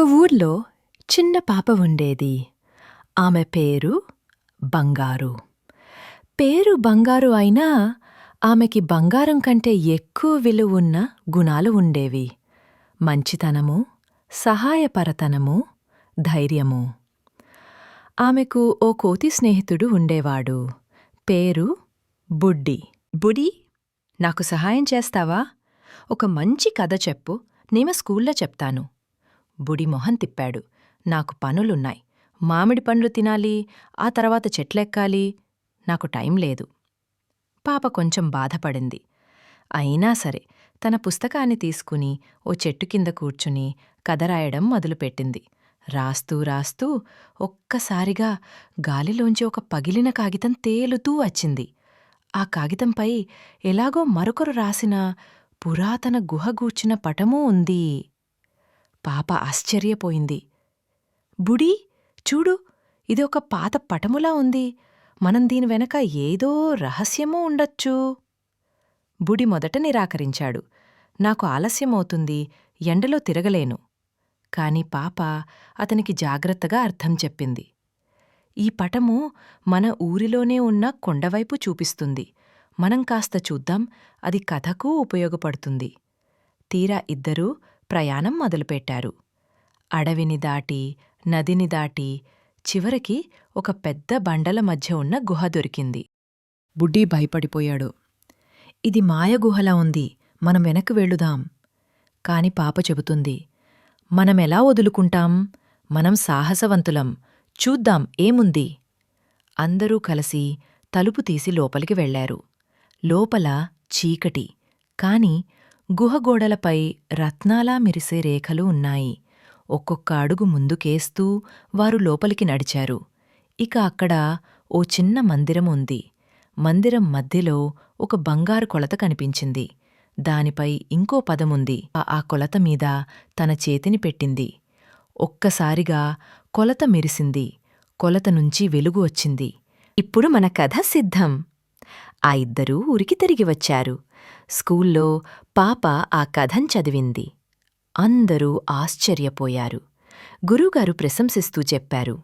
ఒక ఊర్లో చిన్న పాప ఉండేది. ఆమె పేరు బంగారు. పేరు బంగారు అయినా ఆమెకి బంగారం కంటే ఎక్కువ విలువున్న గుణాలు ఉండేవి. మంచితనము సహాయపరతనము ధైర్యము. ఆమెకు ఓ కోతి స్నేహితుడు ఉండేవాడు. పేరు బుడ్డి. బుడి నాకు సహాయం చేస్తావా? ఒక మంచి కథ చెప్పు. నేను స్కూల్లో చెప్తాను. బుడి మొహం తిప్పాడు. నాకు పనులున్నాయి. మామిడి పండ్లు తినాలి ఆ తర్వాత చెట్లెక్కాలి. నాకు టైం లేదు. పాప కొంచెం బాధపడింది. అయినా సరే తన పుస్తకాన్ని తీసుకుని ఓ చెట్టు కింద కూర్చుని కథ రాయడం మొదలుపెట్టింది. రాస్తూ రాస్తూ ఒక్కసారిగా గాలిలోంచి ఒక పగిలిన కాగితం తేలుతూ వచ్చింది. ఆ కాగితంపై ఎలాగో మరొకరు రాసిన పురాతన గుహగూర్చిన పటమూ ఉంది. పాప ఆశ్చర్యపోయింది. బుడీ చూడు ఇది ఒక పాత పటములా ఉంది. మనం దీని వెనక ఏదో రహస్యమూ ఉండొచ్చు. బుడి మొదట నిరాకరించాడు. నాకు ఆలస్యమవుతుంది ఎండలో తిరగలేను. కాని పాప అతనికి జాగ్రత్తగా అర్థం చెప్పింది. ఈ పటము మన ఊరిలోనే ఉన్న కొండవైపు చూపిస్తుంది. మనం కాస్త చూద్దాం అది కథకు ఉపయోగపడుతుంది. తీరా ఇద్దరూ ప్రయాణం మొదలుపెట్టారు. అడవిని దాటి నదిని దాటి చివరికి ఒక పెద్ద బండల మధ్య ఉన్న గుహ దొరికింది. బుడ్డీ భయపడిపోయాడు. ఇది మాయగుహలా ఉంది. మనం వెనక్కి వెళ్ళుదాం. కాని పాప చెబుతుంది. మనమెలా వదులుకుంటాం? మనం సాహసవంతులం. చూద్దాం ఏముంది? అందరూ కలిసి తలుపు తీసి లోపలికి వెళ్ళారు లోపల చీకటి. కాని గుహగోడలపై రత్నాలా మెరిసే రేఖలు ఉన్నాయి. ఒక్కొక్క అడుగు ముందుకేస్తూ వారు లోపలికి నడిచారు. ఇక అక్కడ ఓ చిన్న మందిరం ఉంది. మందిరం మధ్యలో ఒక బంగారు కొలత కనిపించింది. దానిపై ఇంకో పదముంది ఆ- ఆ కొలత మీద తన చేతిని పెట్టింది. ఒక్కసారిగా కొలత మెరిసింది. కొలత నుంచి వెలుగు వచ్చింది. ఇప్పుడు మన కథ సిద్ధం. ఆ ఇద్దరూ ఉరికి తిరిగి వచ్చారు. స్కూల్లో పాప ఆ కథం చదివింది. అందరూ ఆశ్చర్యపోయారు. గురువుగారు ప్రశంసిస్తూ చెప్పారు.